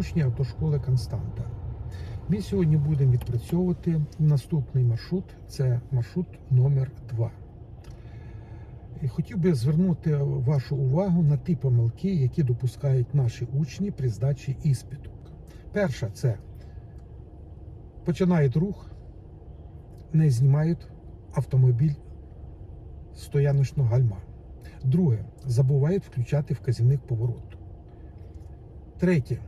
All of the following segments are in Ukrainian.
учні автошколи Константа. Ми сьогодні будемо відпрацьовувати наступний маршрут це маршрут номер 2 І Хотів би звернути вашу увагу на ті помилки, які допускають наші учні при здачі іспиту. Перша це починають рух, не знімають автомобіль стояночного гальма. Друге, забувають включати вказівник повороту. Третє.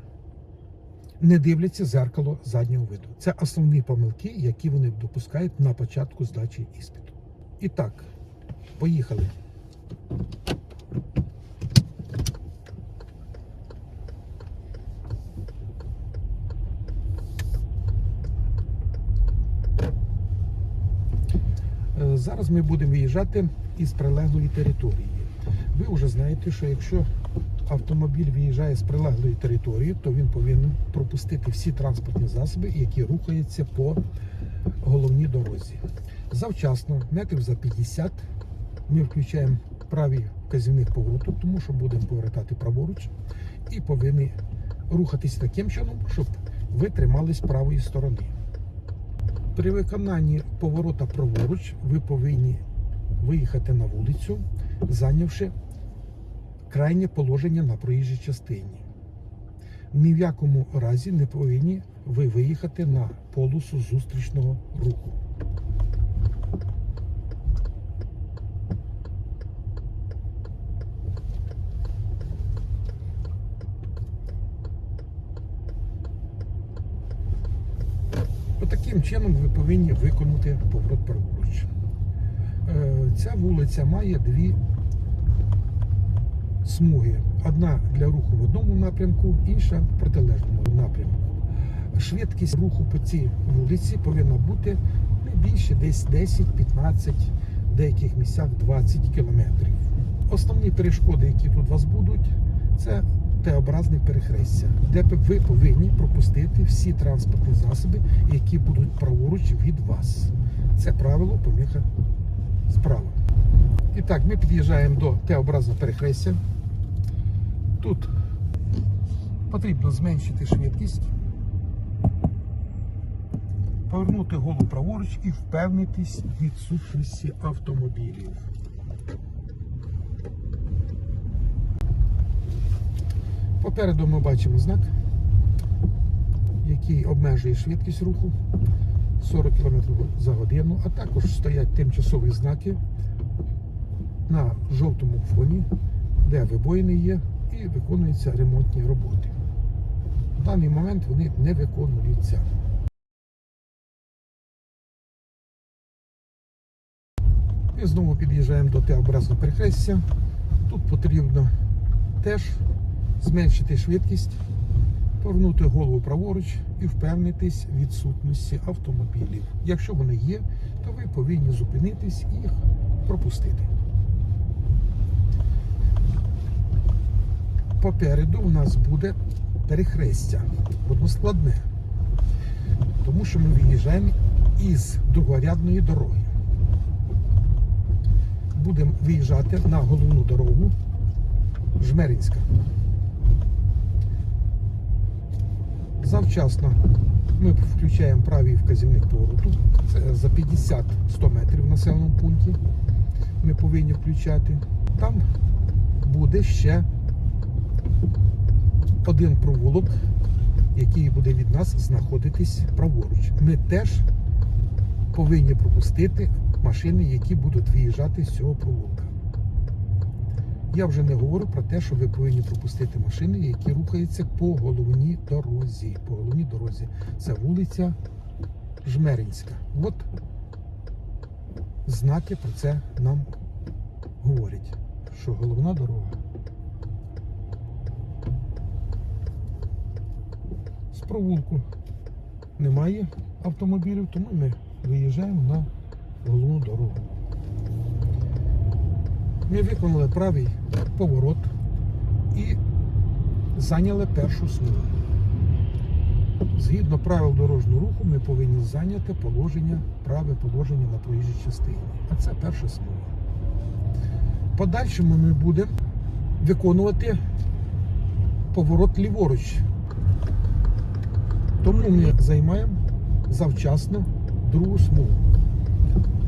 Не дивляться зеркало заднього виду. Це основні помилки, які вони допускають на початку здачі іспиту. І так, поїхали. Е, Зараз ми будемо виїжджати із прилеглої території. Ви вже знаєте, що якщо автомобіль виїжджає з прилеглої території, то він повинен пропустити всі транспортні засоби, які рухаються по головній дорозі. Завчасно, метрів за 50, ми включаємо правий вказівник повороту, тому що будемо повертати праворуч, і повинні рухатись таким чином, щоб ви тримались правої сторони. При виконанні поворота праворуч ви повинні виїхати на вулицю, зайнявши крайнє положення на проїжджій частині. Ні в якому разі не повинні ви виїхати на полосу зустрічного руху. Отаким чином ви повинні виконати поворот праворуч. Е, Ця вулиця має дві смуги. Одна для руху в одному напрямку, інша в протилежному напрямку. Швидкість руху по цій вулиці повинна бути не більше десь 10-15, в деяких місцях 20 кілометрів. Основні перешкоди, які тут у вас будуть, це Т-образне перехрестя, де ви повинні пропустити всі транспортні засоби, які будуть праворуч від вас. Це правило поміха справа. І так, ми під'їжджаємо до Т-образного перехрестя. Тут потрібно зменшити швидкість, повернути голову праворуч і впевнитись в відсутності автомобілів. Попереду ми бачимо знак, який обмежує швидкість руху 40 км за годину, а також стоять тимчасові знаки на жовтому фоні, де вибоїни є і виконуються ремонтні роботи. В даний момент вони не виконуються. І знову під'їжджаємо до Т-образного перехрестя. Тут потрібно теж зменшити швидкість, повернути голову праворуч і впевнитись в відсутності автомобілів. Якщо вони є, то ви повинні зупинитись і їх пропустити. Попереду у нас буде перехрестя, воно складне, тому що ми виїжджаємо із другорядної дороги. Будемо виїжджати на головну дорогу Жмеринська. Завчасно ми включаємо правий вказівник повороту. Це за 50-100 метрів в населеному пункті. Ми повинні включати. Там буде ще один провулок, який буде від нас знаходитись праворуч. Ми теж повинні пропустити машини, які будуть виїжджати з цього провулка. Я вже не говорю про те, що ви повинні пропустити машини, які рухаються по головній дорозі. По головній дорозі. Це вулиця Жмеринська. От знаки про це нам говорять, що головна дорога. З провулку немає автомобілів, тому ми виїжджаємо на головну дорогу. Ми виконали правий поворот і зайняли першу смугу. Згідно правил дорожнього руху, ми повинні зайняти положення, праве положення на проїжджій частині. А це перша смуга. Подальшому ми будемо виконувати поворот ліворуч. Тому ми займаємо завчасно другу смугу.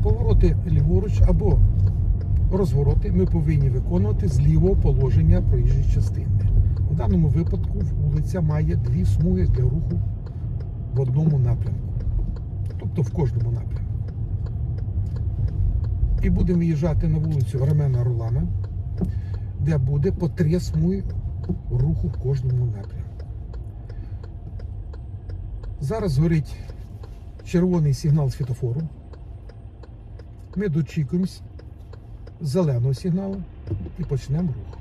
Повороти ліворуч або розвороти ми повинні виконувати з лівого положення проїжджої частини. В даному випадку вулиця має дві смуги для руху в одному напрямку, тобто в кожному напрямку. І будемо виїжджати на вулицю Ромена Ролана, де буде по три смуги руху в кожному напрямку. Зараз горить червоний сигнал світофору. Ми дочікуємось зеленого сигналу і почнемо рух.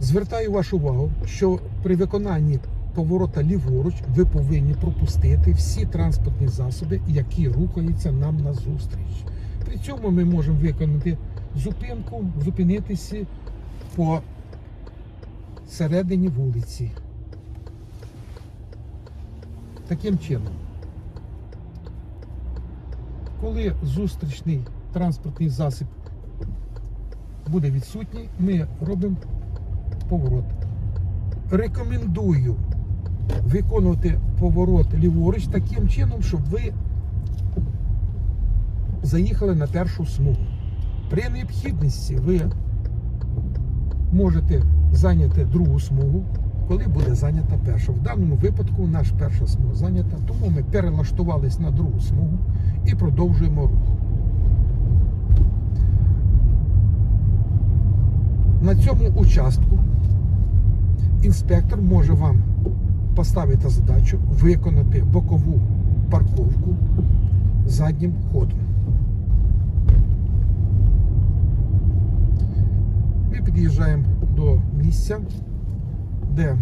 Звертаю вашу увагу, що при виконанні поворота ліворуч ви повинні пропустити всі транспортні засоби, які рухаються нам назустріч. При цьому ми можемо виконати зупинку, зупинитися по середині вулиці. Таким чином, коли зустрічний транспортний засіб буде відсутній, ми робимо поворот. Рекомендую виконувати поворот ліворуч таким чином, щоб ви заїхали на першу смугу. При необхідності ви можете зайняти другу смугу, коли буде зайнята перша. В даному випадку наш перша смуга зайнята, тому ми перелаштувались на другу смугу і продовжуємо рух. На цьому участку інспектор може вам поставити задачу виконати бокову парковку заднім ходом. Ми під'їжджаємо до місця, де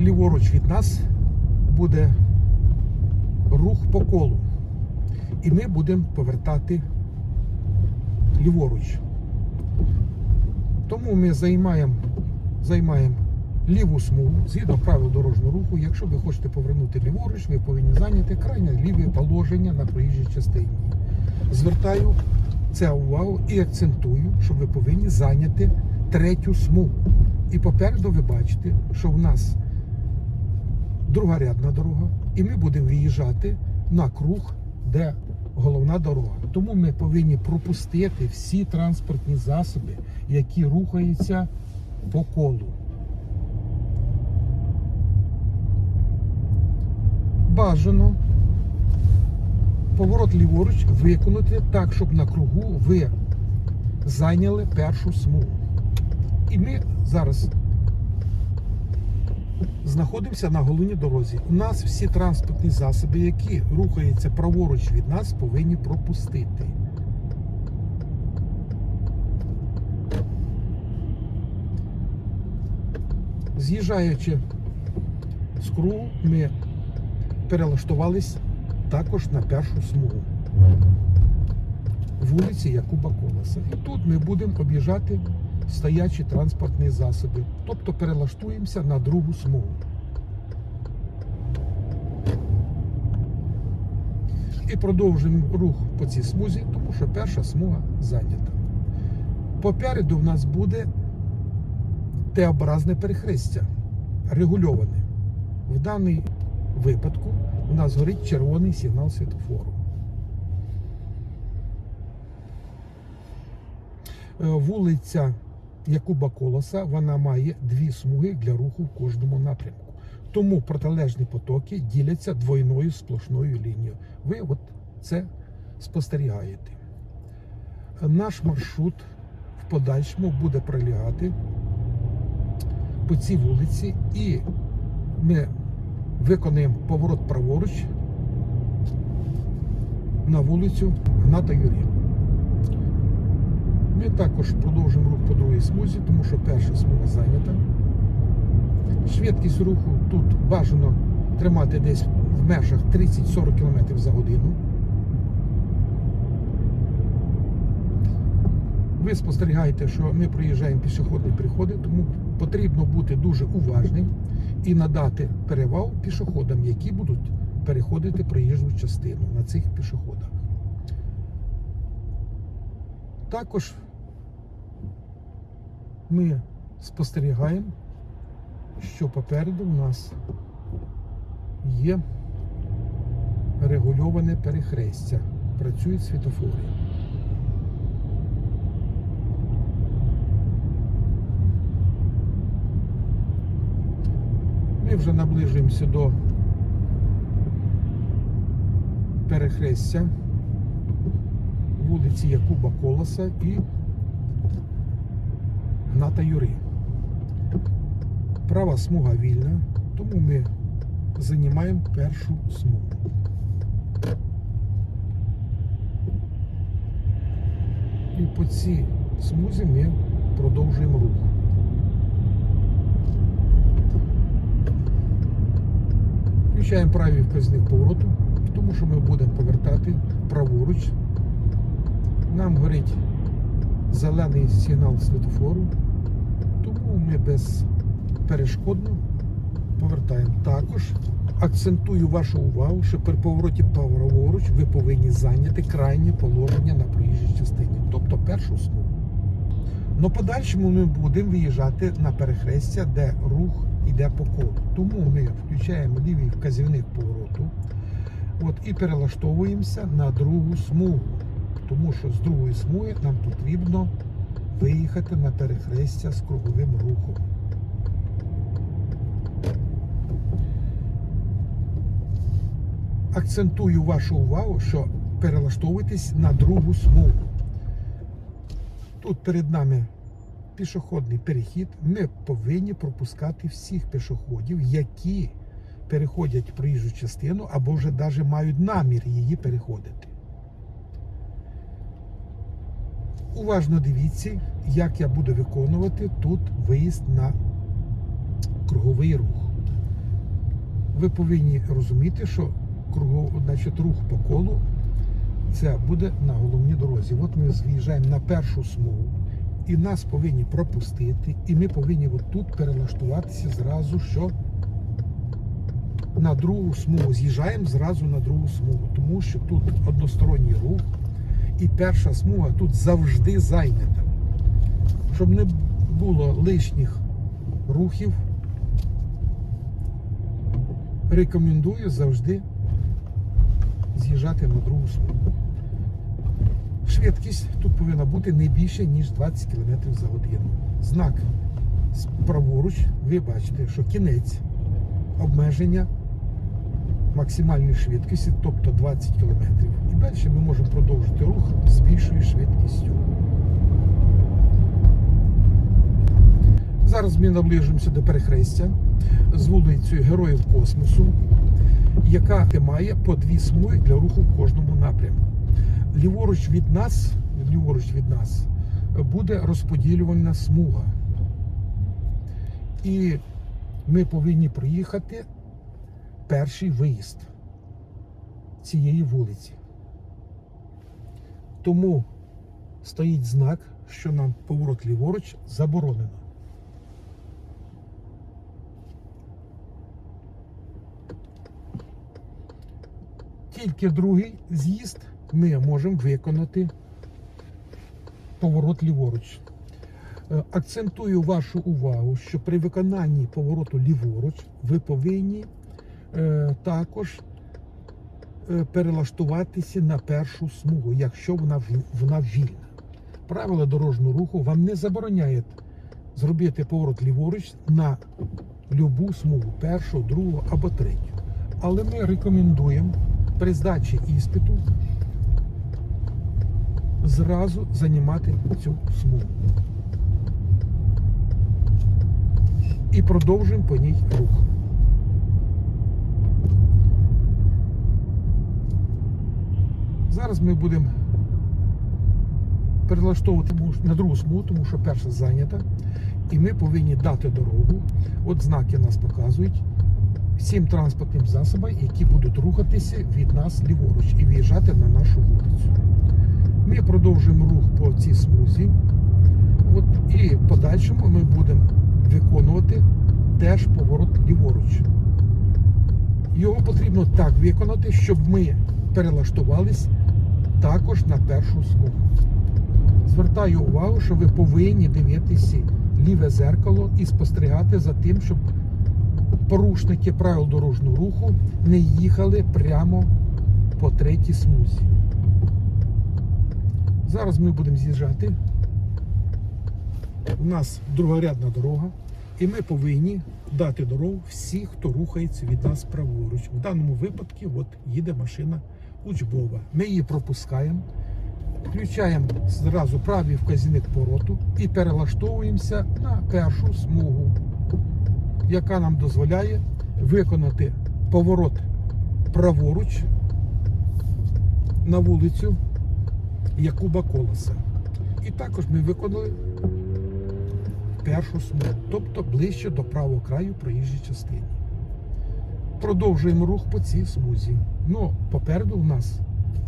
ліворуч від нас буде рух по колу. І ми будемо повертати ліворуч. Тому ми займаємо, займаємо ліву смугу згідно правил дорожнього руху. Якщо ви хочете повернути ліворуч, ви повинні зайняти крайнє ліве положення на проїжджій частині. Звертаю це увагу і акцентую, що ви повинні зайняти третю смугу. І попереду ви бачите, що в нас другорядна дорога, і ми будемо виїжджати на круг, де головна дорога. Тому ми повинні пропустити всі транспортні засоби, які рухаються по колу. Бажано поворот ліворуч виконати так, щоб на кругу ви зайняли першу смугу. І ми зараз знаходимося на головній дорозі. У нас всі транспортні засоби, які рухаються праворуч від нас, повинні пропустити. З'їжджаючи з кругу, ми перелаштувались також на першу смугу вулиці Якуба Колеса. І тут ми будемо об'їжджати стоячі транспортні засоби, тобто перелаштуємося на другу смугу. І продовжуємо рух по цій смузі, тому що перша смуга зайнята. Попереду в нас буде Т-образне перехрестя, регульоване. В даний випадку у нас горить червоний сигнал світофору. Е, Вулиця Якуба Колоса вона має дві смуги для руху в кожному напрямку. Тому протилежні потоки діляться двойною сплошною лінією. Ви от це спостерігаєте. Наш маршрут в подальшому буде пролягати по цій вулиці, і ми виконаємо поворот праворуч на вулицю Гната Юрія. Ми також продовжимо рух по другій смузі, тому що перша смуга зайнята. Швидкість руху тут бажано тримати десь в межах 30-40 км за годину. Ви спостерігаєте, що ми проїжджаємо пішохідні переходи, тому потрібно бути дуже уважним і надати перевагу пішоходам, які будуть переходити проїжджу частину на цих пішоходах. Також ми спостерігаємо що попереду в нас є регульоване перехрестя. Працюють світофори. Ми вже наближуємося до перехрестя вулиці Якуба Колоса і Гната Юри. Права смуга вільна, тому ми займаємо першу смугу. І по цій смузі ми продовжуємо рух. Включаємо правий вказник повороту, тому що ми будемо повертати праворуч. Нам горить зелений сигнал світофору, ми безперешкодно повертаємо. Також акцентую вашу увагу, що при повороті праворуч ви повинні зайняти крайнє положення на проїжджій частині, тобто першу смугу. Но подальшому ми будемо виїжджати на перехрестя, де рух йде по колу. Тому ми включаємо лівий вказівник повороту от, і перелаштовуємося на другу смугу. Тому що з другої смуги нам потрібно виїхати на перехрестя з круговим рухом. Акцентую вашу увагу, що перелаштовуйтесь на другу смугу. Тут перед нами пішохідний перехід. Ми повинні пропускати всіх пішоходів, які переходять проїжджу частину або вже навіть мають намір її переходити. Уважно дивіться, як я буду виконувати тут виїзд на круговий рух. Ви повинні розуміти, що кругов, значить, рух по колу це буде на головній дорозі. От ми з'їжджаємо на першу смугу, і нас повинні пропустити, і ми повинні тут перелаштуватися зразу, що на другу смугу. З'їжджаємо зразу на другу смугу, тому що тут односторонній рух, і перша смуга тут завжди зайнята. Щоб не було лишніх рухів, рекомендую завжди з'їжджати на другу смугу. Швидкість тут повинна бути не більше, ніж 20 км за годину. Знак праворуч, ви бачите, що кінець обмеження максимальної швидкості, тобто 20 км. Далі ми можемо продовжити рух з більшою швидкістю. Зараз ми наближуємося до перехрестя з вулицею Героїв Космосу, яка має по дві смуги для руху в кожному напрямку. Ліворуч від нас, ліворуч від нас буде розподілювальна смуга. І ми повинні проїхати перший виїзд цієї вулиці. Тому стоїть знак, що нам поворот ліворуч заборонено. Тільки другий з'їзд ми можемо виконати поворот ліворуч. Е, Акцентую вашу увагу, що при виконанні повороту ліворуч ви повинні е, також перелаштуватися на першу смугу, якщо вона, вона вільна. Правила дорожнього руху вам не забороняють зробити поворот ліворуч на любу смугу, першу, другу або третю. Але ми рекомендуємо при здачі іспиту зразу займати цю смугу. І продовжуємо по ній рух. Зараз ми будемо перелаштовувати на другу смугу, тому що перша зайнята. І ми повинні дати дорогу. От знаки нас показують всім транспортним засобам, які будуть рухатися від нас ліворуч і виїжджати на нашу вулицю. Ми продовжуємо рух по цій смузі. От, і в подальшому ми будемо виконувати теж поворот ліворуч. Його потрібно так виконати, щоб ми перелаштувались також на першу смугу. Звертаю увагу, що ви повинні дивитися ліве зеркало і спостерігати за тим, щоб порушники правил дорожнього руху не їхали прямо по третій смузі. Зараз ми будемо з'їжджати. У нас другорядна дорога, і ми повинні дати дорогу всі, хто рухається від нас праворуч. В даному випадку от їде машина учбова. Ми її пропускаємо, включаємо зразу правий вказівник повороту і перелаштовуємося на першу смугу, яка нам дозволяє виконати поворот праворуч на вулицю Якуба Колоса. І також ми виконали першу смугу, тобто ближче до правого краю проїжджої частини. Продовжуємо рух по цій смузі. Ну, попереду у нас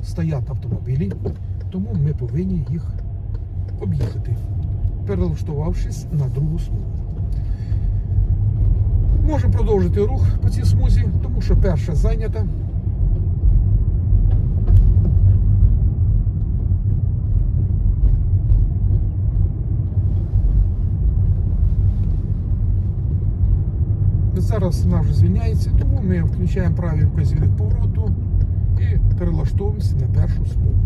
стоять автомобілі, тому ми повинні їх об'їхати, перелаштувавшись на другу смугу. Можу продовжити рух по цій смузі, тому що перша зайнята. Зараз вона вже звільняється, тому ми включаємо правий вказівник повороту і перелаштовуємося на першу смугу.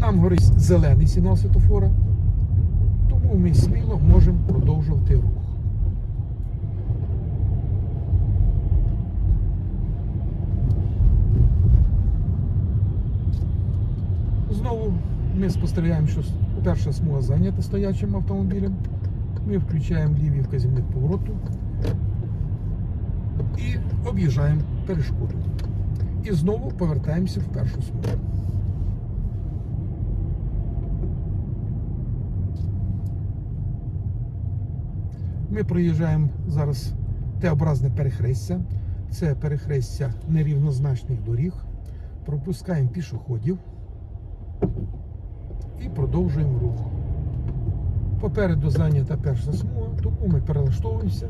Нам горить зелений сигнал світофора, тому ми сміло можемо продовжувати рух. Знову ми спостерігаємо, що перша смуга зайнята стоячим автомобілем. Ми включаємо лівий вказівник повороту і об'їжджаємо перешкоду. І знову повертаємося в першу смугу. Ми проїжджаємо зараз Т-образне перехрестя. Це перехрестя нерівнозначних доріг. Пропускаємо пішоходів і продовжуємо рух. Попереду зайнята перша смуга, тому ми перелаштовуємося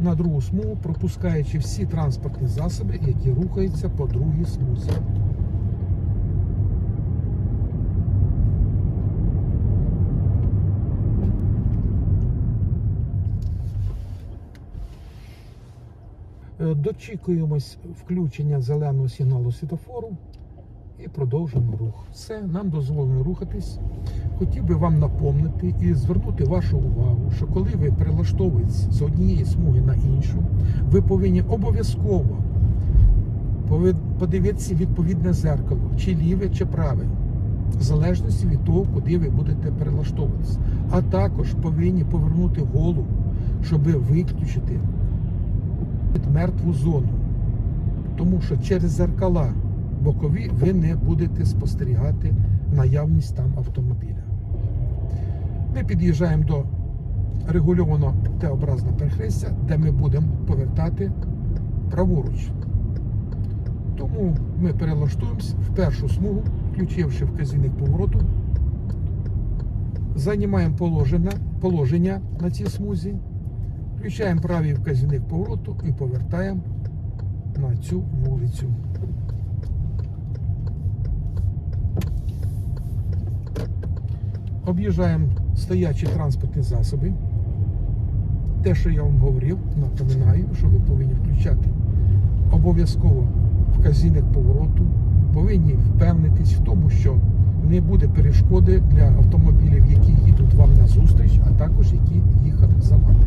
на другу смугу, пропускаючи всі транспортні засоби, які рухаються по другій смузі. Е, Дочікуємось включення зеленого сигналу світофору і продовжуємо рух. Все, нам дозволено рухатись. Хотів би вам напомнити і звернути вашу увагу, що коли ви перелаштовуєтесь з однієї смуги на іншу, ви повинні обов'язково подивитися відповідне зеркало, чи ліве, чи праве, в залежності від того, куди ви будете перелаштовуватися. А також повинні повернути голову, щоб виключити мертву зону. Тому що через зеркала бокові ви не будете спостерігати наявність там автомобіля. Ми під'їжджаємо до регульованого Т-образного перехрестя, де ми будемо повертати праворуч. Тому ми перелаштуємося в першу смугу, включивши вказівник повороту. Займаємо положення, положення на цій смузі, включаємо правий вказівник повороту і повертаємо на цю вулицю. Об'їжджаємо стоячі транспортні засоби. Те, що я вам говорив, напоминаю, що ви повинні включати обов'язково вказівник повороту, повинні впевнитись в тому, що не буде перешкоди для автомобілів, які їдуть вам назустріч, а також які їхали за вами.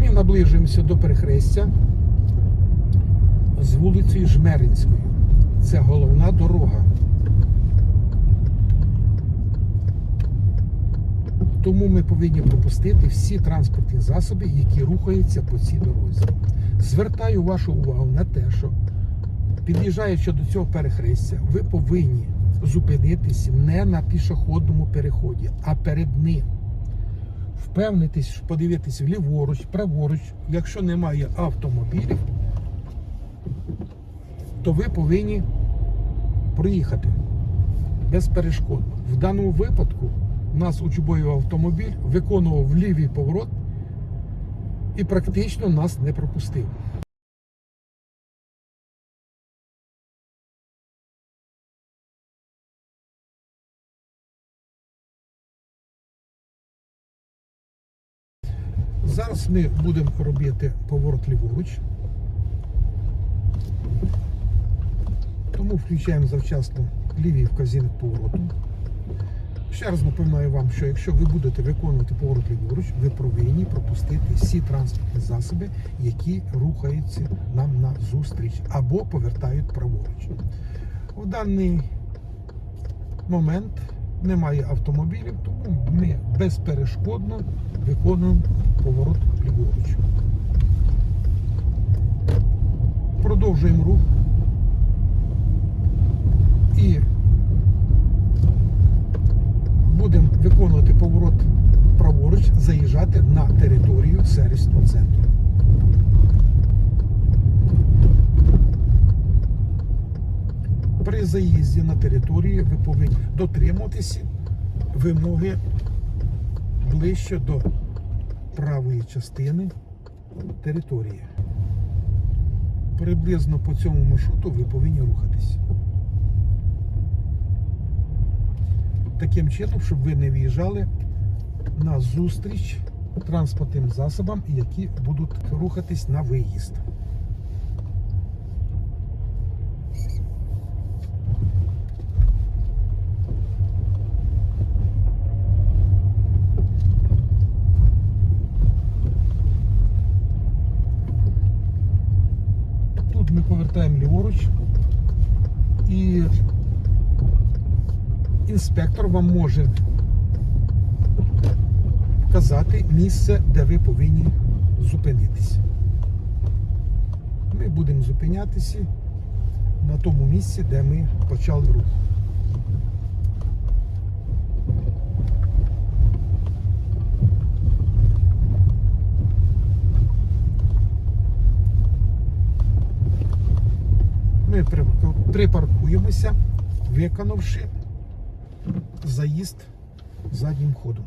Ми наближуємося до перехрестя з вулицею Жмеринською. Це головна дорога. Тому ми повинні пропустити всі транспортні засоби, які рухаються по цій дорозі. Звертаю вашу увагу на те, що під'їжджаючи до цього перехрестя, ви повинні зупинитись не на пішохідному переході, а перед ним. Впевнитись, подивитись ліворуч, праворуч. Якщо немає автомобілів, то ви повинні проїхати без перешкод. В даному випадку у нас учбовий автомобіль виконував лівий поворот і практично нас не пропустив. Зараз ми будемо робити поворот ліворуч. Тому включаємо завчасно лівий вказівник повороту. Ще раз напоминаю вам, що якщо ви будете виконувати поворот ліворуч, ви повинні пропустити всі транспортні засоби, які рухаються нам на зустріч або повертають праворуч. У даний момент немає автомобілів, тому ми безперешкодно виконуємо поворот ліворуч. Продовжуємо рух. І будемо виконувати поворот праворуч, заїжджати на територію сервісного центру. При заїзді на територію ви повинні дотримуватися вимоги ближче до правої частини території. Приблизно по цьому маршруту ви повинні рухатись. Таким чином, щоб ви не виїжджали на зустріч транспортним засобам, які будуть рухатись на виїзд. Тут ми повертаємо ліворуч і інспектор вам може вказати місце, де ви повинні зупинитися. Ми будемо зупинятися на тому місці, де ми почали рух. Ми припаркуємося, виконавши заїзд заднім ходом.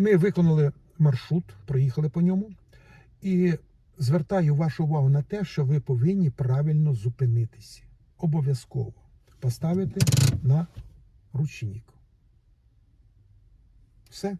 Ми виконали маршрут, проїхали по ньому. І звертаю вашу увагу на те, що ви повинні правильно зупинитися. Обов'язково поставити на ручник. Все.